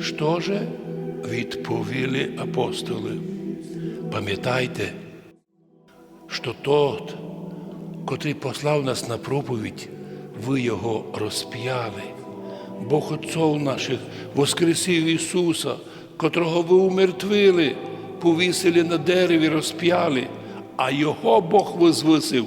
Що же відповіли апостоли? Пам'ятайте, що тот, котрий послав нас на проповідь, ви його розп'яли. Бог Отцов наших воскресив Ісуса, котрого ви умертвили, повісили на дереві, розп'яли, а Його Бог возвисив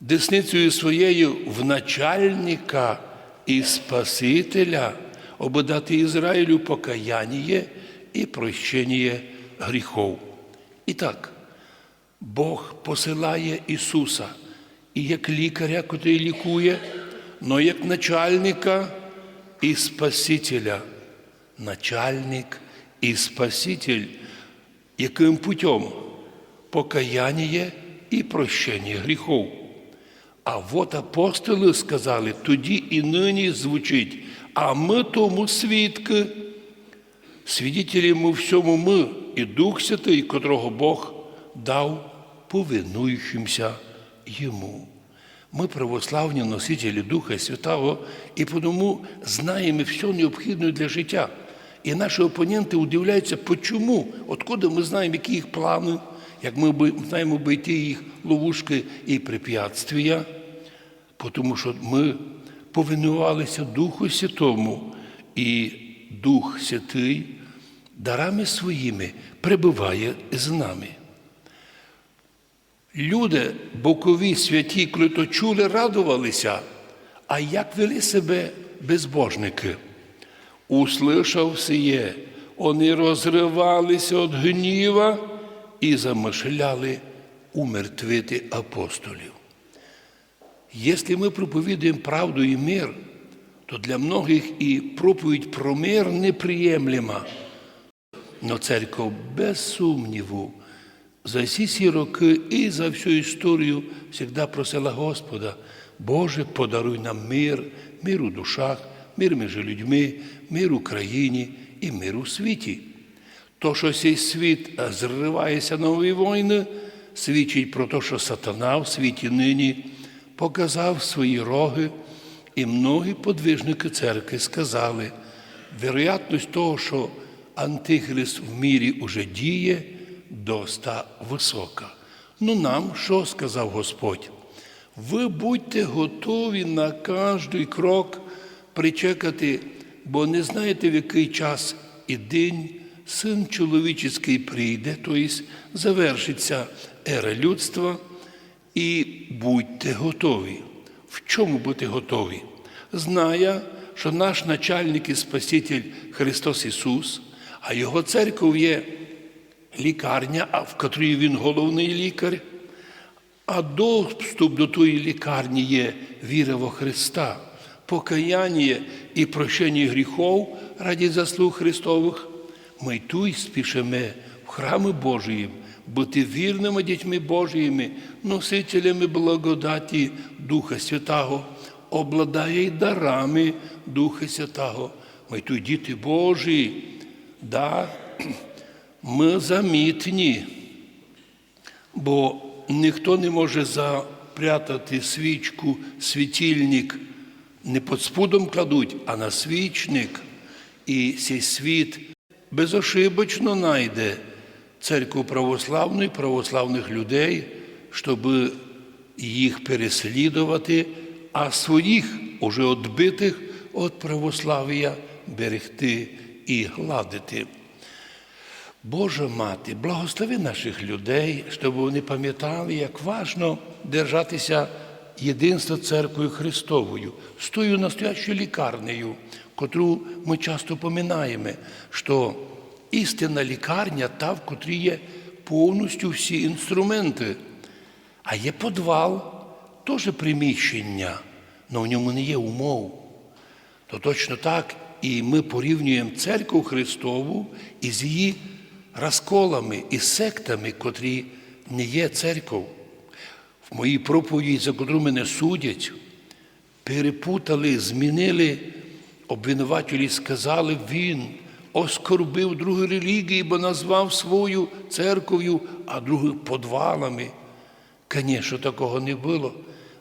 десницею своєю в начальника і Спасителя, аби дати Ізраїлю покаяння і прощення гріхов. І так, Бог посилає Ісуса і як лікаря, котрий лікує, но як начальника і Спасителя. Начальник і Спаситель, яким путем покаяння і прощення гріхов. А от апостоли сказали, тоді і нині звучить, а ми тому свідки. Свідетелі ми всьому ми і Дух Святий, котрого Бог дав повинуючимся йому. Ми православні носителі Духа Святого і тому знаємо все необхідне для життя. І наші опоненти удивляються, чому, откуда ми знаємо, які їх плани, як ми знаємо обійти їх ловушки і препятствия, тому що ми повинувалися Духу Святому, і Дух Святий дарами своїми пребуває з нами. Люди, бокові святі, коли то чули, радувалися, а як вели себе безбожники? Услышав сіє, вони розривалися від гніва і замишляли умертвити апостолів. Якщо ми проповідуємо правду і мир, то для многих і проповідь про мир неприємлема. Но церква без сумніву за всі ці роки і за всю історію завжди просила Господа, Боже, подаруй нам мир, мир у душах, мир між людьми, мир у країні і мир у світі. То, що цей світ е, зривається нові війни, свідчить про те, що сатана в світі нині показав свої роги, і многі подвижники церкви сказали, вероятність того, що Антихрист в мірі уже діє, доста висока. Ну нам що сказав Господь? Ви будьте готові на кожний крок причекати, бо не знаєте, в який час і день син чоловічий прийде, тобто завершиться ера людства, і будьте готові. В чому бути готові? Зная, що наш начальник і Спаситель Христос Ісус, а Його церков є лікарня, а в котрій Він головний лікар, а доступ до тої лікарні є віра во Христа, покаяння і прощення гріхов раді заслуг Христових. Ми й спішимо в храми Божії, бути вірними дітьми Божіїми, носителями благодаті Духа Святого, обладає й дарами Духа Святого. Ми тут діти Божі, да, ми замітні, бо ніхто не може запрятати свічку, світильник, не під спудом кладуть, а на свічник. І цей світ безошибочно найде церкву православну православних людей, щоб їх переслідувати, а своїх уже відбитих від православ'я берегти і гладити. Божа мати, благослови наших людей, щоб вони пам'ятали, як важно держатися єдинства церквою Христовою, з тою настоящою лікарнею, котру ми часто поминаємо, що істинна лікарня та, в котрій є повністю всі інструменти, а є підвал, теж приміщення, але в ньому не є умов. То точно так і ми порівнюємо церкву Христову із її розколами і сектами, котрі не є церквою. В моїй проповіді, за котру мене судять, перепутали, змінили обвинувателі, сказали, він оскорбив другі релігії, бо назвав свою церков'ю, а других подвалами. Звісно, такого не було.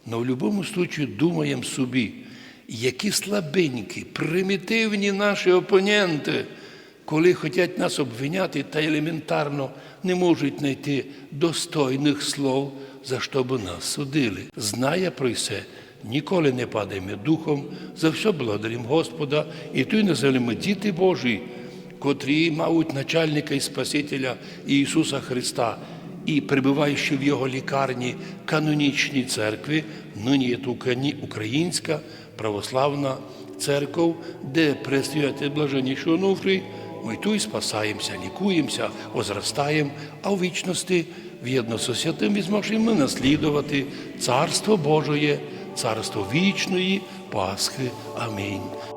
Но в будь-якому випадку думаємо собі, які слабенькі, примітивні наші опоненти, коли хочуть нас обвиняти та елементарно не можуть знайти достойних слов, за що би нас судили. Знає про все, ніколи не падаємо духом, за все благодаримо Господа, і то й називаємо діти Божі, котрі мають начальника і Спасителя Ісуса Христа, і перебуваючи в Його лікарні канонічній церкві, нині є Українська православна церков, де предстоятель блаженніший Онуфрій, ми тут спасаємося, лікуємося, возрастаємо, а у вічності в'єдно со святим візьмовши ми наслідувати Царство Божоє, Царство вічної Пасхи. Амінь.